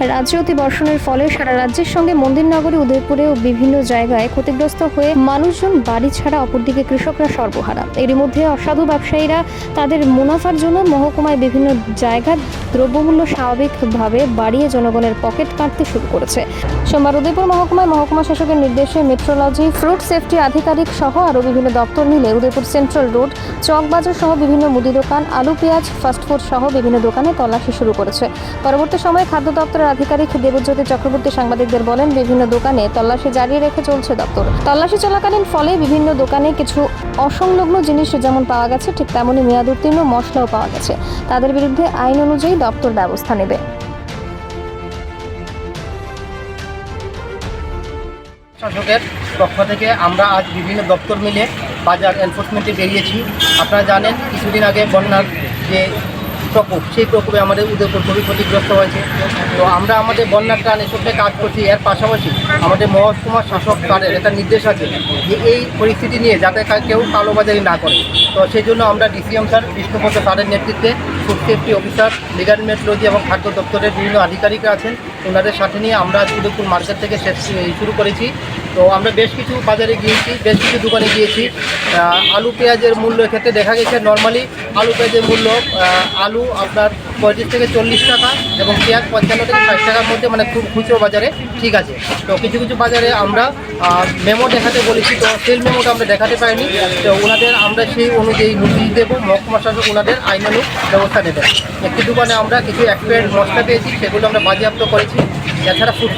রাজ্যে অতি বর্ষণের ফলে সারা রাজ্যের সঙ্গে মন্দিরনগরী ও বিভিন্ন জায়গায় ক্ষতিগ্রস্ত হয়ে মানুষজন বাড়ি ছাড়া অপরদিকে কৃষকরা সর্বহারা। এরই মধ্যে অসাধু ব্যবসায়ীরা তাদের মুনাফার জন্য মহকুমায় বিভিন্ন জায়গার দ্রব্যমূল্য স্বাভাবিকভাবে বাড়িয়ে জনগণের পকেট কাটতে শুরু করেছে। সোমবার উদয়পুর মহকুমায় মহকুমা শাসকের নির্দেশে মেট্রোলজি, ফ্রুট সেফটি আধিকারিক সহ আরও বিভিন্ন দপ্তর মিলে উদয়পুর সেন্ট্রাল রোড, চকবাজার সহ বিভিন্ন মুদি দোকান, আলু, পেঁয়াজ ফাস্টফুড সহ বিভিন্ন দোকানে তল্লাশি শুরু করেছে। পরবর্তী সময়ে খাদ্য দপ্তরের আধিকারিক দেবজ্যোতি চক্রবর্তী সাংবাদিকদের বলেন, বিভিন্ন দোকানে তল্লাশি জারি রেখে চলছে দপ্তর। তল্লাশি চলাকালীন ফলে বিভিন্ন দোকানে কিছু অসংলগ্ন জিনিস যেমন পাওয়া গেছে, ঠিক তেমনই মেয়াদ উত্তীর্ণ মশলাও পাওয়া গেছে। তাদের বিরুদ্ধে আইন অনুযায়ী দপ্তর ব্যবস্থা নেবে। শাসকের পক্ষ থেকে আমরা আজ বিভিন্ন দপ্তর মিলে বাজার এনফোর্সমেন্টে বেরিয়েছি। আপনারা জানেন, কিছুদিন আগে বন্যার যে প্রকোপ, সেই প্রকোপে আমাদের উদয়পুর খুবই ক্ষতিগ্রস্ত হয়েছে। তো আমরা আমাদের বন্যার ত্রাণ এসবে কাজ করছি, এর পাশাপাশি আমাদের মহকুমা শাসক তাদের একটা নির্দেশ আছে যে এই পরিস্থিতি নিয়ে যাতে কেউ কালোবাজারি না করে। তো সেই জন্য আমরা ডিসিএম স্যার বিষ্ণুপদ স্যারের নেতৃত্বে food safety officer legal metrology এবং খাদ্য দপ্তরের বিভিন্ন আধিকারিকরা আছেন। ওনাদের সাথে নিয়ে আমরা উদয়পুর মার্কেট থেকে শুরু করেছি। তো আমরা বেশ কিছু বাজারে গিয়েছি, বেশ কিছু দোকানে গিয়েছি। আলু, পেঁয়াজের মূল্যের ক্ষেত্রে দেখা গেছে নর্মালি আলু পেঁয়াজের মূল্য আলু আপনার পঁয়ত্রিশ থেকে চল্লিশ টাকা এবং পেঁয়াজ পঞ্চান্ন থেকে ষাট টাকার মধ্যে মানে খুব খুচরো বাজারে, ঠিক আছে। তো কিছু কিছু বাজারে আমরা মেমো দেখাতে বলেছি, তো সেল মেমোটা আমরা দেখাতে পাইনি। তো ওনাদের আমরা সেই অনুযায়ী নোটিশ দেবো, মহকুমা শাসক ওনাদের আইনানুগ ব্যবস্থা নেবেন একটি দোকানে আমরা কিছু এক্সপায়ার্ড মশলা পেয়েছি, সেগুলো আমরা বাজেয়াপ্ত করেছি। এছাড়া ফুড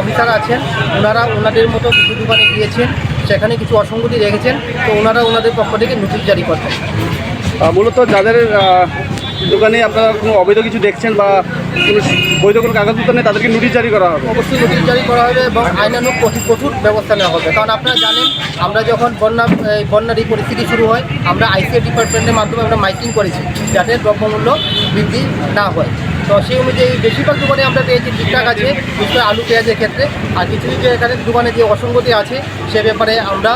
অফিসার আছেন, ওনারা ওনাদের মতো কিছু দোকানে গিয়েছেন, সেখানে কিছু অসঙ্গতি রেখেছেন, তো ওনারা ওনাদের পক্ষ থেকে নোটিশ জারি করছেন। মূলত যাদের দোকানে আপনারা কোনো অবৈধ কিছু দেখছেন বা কোনো বৈধ কোনো কাগজপত্র নেই, তাদেরকে নোটিশ জারি করা হবে। অবশ্যই নোটিশ জারি করা হবে এবং আইনানুগ কঠোর ব্যবস্থা নেওয়া হবে। কারণ আপনারা জানেন, আমরা যখন বন্যা বন্যার এই পরিস্থিতি শুরু হয়, আমরা আইসিআই ডিপার্টমেন্টের মাধ্যমে আমরা মাইকিং করেছি, যাতে দ্রব্যমূল্য বৃদ্ধি না হয়। তো সেই অনুযায়ী বেশিরভাগ দোকানে আমরা পেয়েছি ঠিকঠাক আছে, বিশেষ আলু পেঁয়াজের ক্ষেত্রে। আর কিছু কিছু এখানে দোকানে যে অসঙ্গতি আছে, সে ব্যাপারে আমরা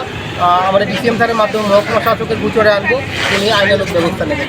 আমাদের ডিসিএম স্যারের মাধ্যমে মহকুমা শাসকের গুচরে আনব তিনি আইনানুক ব্যবস্থা নেবেন।